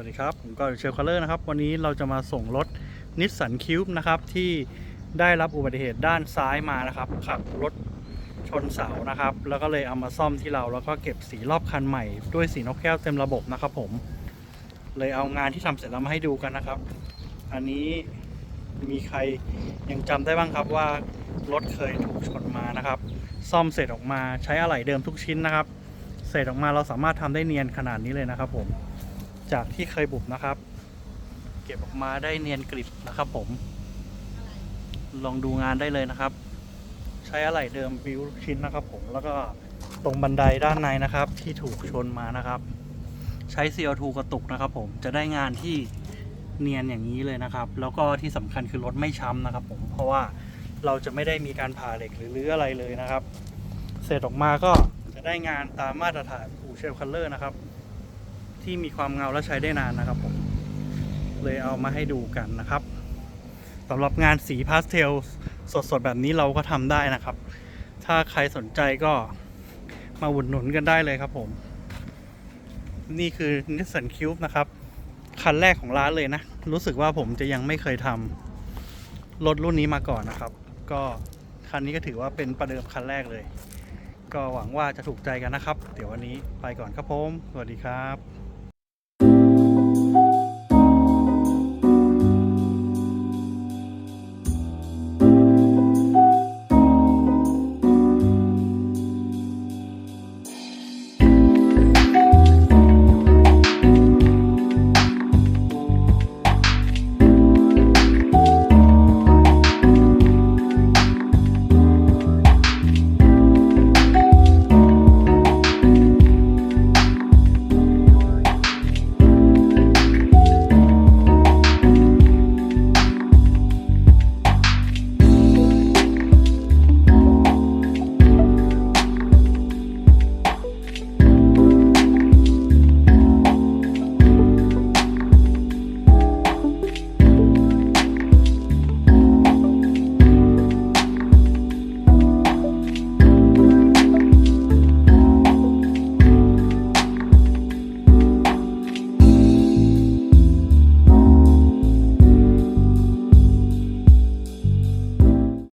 วัสดีครับ ผมก็เชลคัลเลอร์นะครับ วันนี้เราจะมาส่งรถนิสสันคิวบนะครับ ที่ได้รับอุบัติเหตุด้านซ้ายมานะครับขับรถชนเสานะครับ แล้วก็เลยเอามาซ่อมที่เราแล้วก็เก็บสีรอบคันใหม่ด้วยสีนกแก้วเต็มระบบนะครับ ผม เลยเอางานที่ทำเสร็จแล้วมาให้ดูกันนะครับ อันนี้มีใครยังจำได้บ้างครับว่ารถเคยถูกชนมานะครับ ซ่อมเสร็จออกมาใช้อะไหล่เดิมทุกชิ้นนะครับ เสร็จออกมาเราสามารถทำได้เนียนขนาดนี้เลยนะครับผม จากที่เคยบุบนะครับ เก็บออกมาได้เนียนกริบนะครับผม ลองดูงานได้เลยนะครับ ใช้อะไหล่เดิมบิวชิ้นนะครับ ผมแล้วก็ตรงบันไดด้านในนะครับ ที่ถูกชนมานะครับ ใช้ CO2 กระตุกนะครับ ผมจะได้งานที่เนียนอย่างนี้เลยนะครับ แล้วก็ที่สำคัญคือรถไม่ช้ำนะครับ ผมเพราะว่าเราจะไม่ได้มีการผ่าเหล็กหรือรื้ออะไรเลยนะครับ เสร็จออกมาก็จะได้งานตามมาตรฐานอูเชลคัลเลอร์นะครับ ที่มีความเงาและใช้ได้นานนะครับผมเลยเอามาให้ดูกันนะครับสำหรับงานสีพาสเทลสดๆแบบนี้เราก็ทำได้นะครับ ถ้าใครสนใจก็มาอุดหนุนกันได้เลยครับผม นี่คือ Nissan Cube นะครับ คันแรกของร้านเลยนะ รู้สึกว่าผมจะยังไม่เคยทำรถรุ่นนี้มาก่อนนะครับ ก็คันนี้ก็ถือว่าเป็นประเดิมคันแรกเลย ก็หวังว่าจะถูกใจกันนะครับ เดี๋ยววันนี้ไปก่อนครับผม สวัสดีครับ